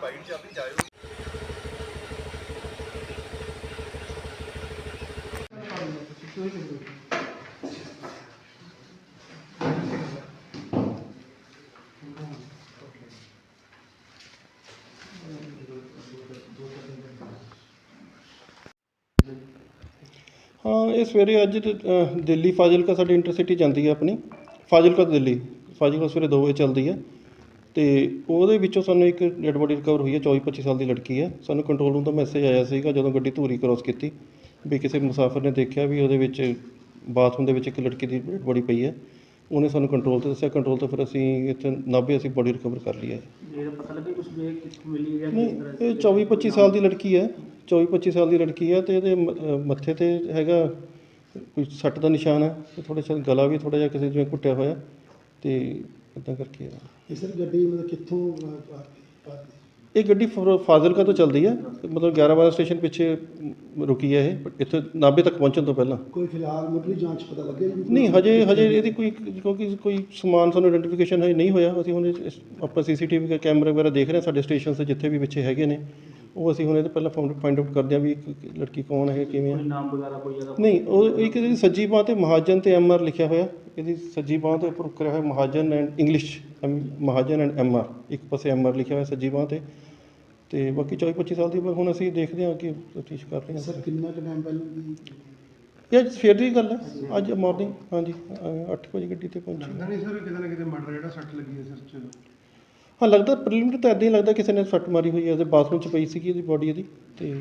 ਤੁਹਾਡਾ ਹਾਂ ਇਹ ਸਵੇਰੇ ਅੱਜ ਅ, ਦਿੱਲੀ ਫਾਜ਼ਿਲਕਾ ਸਾਡੀ ਇੰਟਰਸਿਟੀ ਜਾਂਦੀ ਹੈ ਆਪਣੀ। ਫਾਜ਼ਿਲਕਾ ਤੋਂ ਦਿੱਲੀ। ਫਾਜ਼ਿਲਕਾ ਸਵੇਰੇ 2 ਵਜੇ ਚੱਲਦੀ ਹੈ। ਤੇ ਉਹਦੇ ਵਿੱਚੋਂ ਸਾਨੂੰ ਇੱਕ ਡੈਡ ਬੋਡੀ ਰਿਕਵਰ ਹੋਈ ਹੈ 24 25 ਸਾਲ ਦੀ ਲੜਕੀ ਹੈ। ਸਾਨੂੰ ਕੰਟਰੋਲ ਰੂਮ ਤੋਂ ਮੈਸੇਜ ਆਇਆ ਸੀਗਾ ਜਦੋਂ ਗੱਡੀ ਧੂਰੀ ਕ੍ਰੋਸ ਕੀਤੀ ਵੀ ਕਿਸੇ ਮੁਸਾਫਰ ਨੇ ਦੇਖਿਆ ਵੀ ਉਹਦੇ ਵਿੱਚ ਬਾਥਰੂਮ ਦੇ ਵਿੱਚ ਇੱਕ ਲੜਕੀ ਦੀ ਡੈਡ ਬੋਡੀ ਪਈ ਹੈ। ਉਹਨੇ ਸਾਨੂੰ ਕੰਟਰੋਲ ਤੇ ਦੱਸਿਆ। ਕੰਟਰੋਲ ਤੋਂ ਫਿਰ ਅਸੀਂ ਇੱਥੇ ਨਾਭੇ ਅਸੀਂ ਬੋਡੀ ਰਿਕਵਰ ਕਰ ਲਈ ਹੈ। ਇਹ ਪਤਾ ਲੱਗਾ ਕੁਝ ਵੀ ਕਿੱਥੋਂ ਮਿਲੀ ਜਾਂ ਨਹੀਂ ਇਹ 24 25 ਸਾਲ ਦੀ ਲੜਕੀ ਹੈ। 24 25 ਸਾਲ ਦੀ ਲੜਕੀ ਹੈ ਤੇ ਇਹਦੇ ਮ- ਅਹ ਮੱਥੇ ਤੇ ਹੈਗਾ ਕੋਈ ਸੱਟ ਦਾ ਨਿਸ਼ਾਨ ਹੈ। ਤੇ ਥੋੜਾ ਜਿਹਾ ਗਲਾ ਵੀ ਥੋੜਾ ਜਿਹਾ ਕਿਸੇ ਜਿਵੇਂ ਘੁੱਟਿਆ ਹੋਇਆ। ਤੇ ਇਦਾਂ ਕਰਕੇ। ਇਹ ਸਰ ਗੱਡੀ ਮਤਲਬ ਕਿੱਥੋਂ ਅਹ, ਆ- ਆ- ਇਹ ਗੱਡੀ ਫਰ- ਫਾਜ਼ਿਲਕਾ ਤੋਂ ਚੱਲਦੀ ਹੈ। ਮਤਲਬ 11 12 ਸਟੇਸ਼ਨ ਪਿੱਛੇ ਮ, ਰੁਕੀ ਹੈ ਇਹ। ਇੱਥੇ ਨਾਭੇ ਤੱਕ ਪਹੁੰਚਣ ਤੋਂ ਪਹਿਲਾਂ। ਕੋਈ ਫਿਲਹਾਲ ਮੁੱਢਲੀ ਜਾਂਚ ਪਤਾ ਲੱਗਿਆ ਜੀ ਨਹੀਂ ਹਜੇ ਹਜੇ ਇਹਦੀ ਕੋਈ ਕਿਉਂਕਿ ਕੋਈ ਸਮਾਨ ਸਾਨੂੰ ਆਇਡੈਂਟੀਫਿਕੇਸ਼ਨ ਹਜੇ ਨਹੀਂ ਹੋਇਆ। ਅਸੀਂ ਹੁਣ ਇਸ- ਆਪਾਂ ਸੀਸੀਟੀਵੀ ਕੈਮਰੇ ਵਗੈਰਾ ਦੇਖ ਰਹੇ ਹਾਂ ਸਾਡੇ ਸਟੇਸ਼ਨ ਤੇ ਜਿੱਥੇ ਵੀ ਪਿੱਛੇ ਹੈਗੇ ਨੇ। ਉਹ ਅਸੀਂ ਹੁਣ ਇਹਦੇ ਪਹਿਲਾਂ ਫਾਈਂਡ ਆਊਟ ਕਰਦੇ ਹਾਂ ਵੀ ਇੱਕ ਲੜਕੀ ਕੌਣ ਹੈ ਕਿਵੇਂ ਹੈ। ਨਾਮ ਵਗੈਰਾ ਕੋਈ ਜ਼ਿਆਦਾ ਨਹੀਂ ਉਹ ਇੱਕ ਇਹਦੀ ਸੱਜੀ ਬਾਂਹ ਤੇ ਮਹਾਜਨ ਤੇ ਐਮਆਰ ਲਿਖਿਆ ਹੋਇਆ। ਇਹਦੀ ਸੱਜੀ ਬਾਂਹ ਤੇ ਉੱਪਰ ਉੱਕਰਿਆ ਹੋਇਆ Mahajan and English Mahajan and MR ਇੱਕ ਪਾਸੇ ਐਮਆਰ ਲਿਖਿਆ ਹੋਇਆ ਸੱਜੀ ਬਾਂਹ ਤੇ। ਤੇ ਬਾਕੀ 24 25 ਸਾਲ ਦੀ ਉਮਰ ਹੁਣ ਅਸੀਂ ਦੇਖਦੇ ਹਾਂ ਕਿ ਤਫਤੀਸ਼ ਕਰ ਰਹੇ ਹਾਂ। ਸਰ ਕਿੰਨਾ ਕੁ ਟਾਈਮ ਪਹਿਲਾਂ ਦੀ? ਇਹ ਸਵੇਰ ਦੀ ਗੱਲ ਹੈ। ਅੱਜ ਮਾਰਨਿੰਗ ਹਾਂਜੀ 8 ਵਜੇ ਗੱਡੀ ਤੇ ਪਹੁੰਚੀ ਨਹੀਂ ਸਰ ਕਿਤੇ ਨਾ ਕਿਤੇ ਮਰਡਰ ਜਿਹੜਾ ਸੱਟ ਲੱਗੀ ਹੈ ਸਿਰ 'ਚ? ਹਾਂ ਲੱਗਦਾ ਪ੍ਰੀਲਿਮਿਨਰੀ ਤਾਂ ਇਦਾਂ ਹੀ ਲੱਗਦਾ ਕਿਸੇ ਨੇ ਸੱਟ ਮਾਰੀ ਹੋਈ ਹੈ ਉਹਦੇ ਬਾਥਰੂਮ 'ਚ ਪਈ ਸੀਗੀ ਇਹਦੀ ਬੋਡੀ ਇਹਦੀ ਤੇ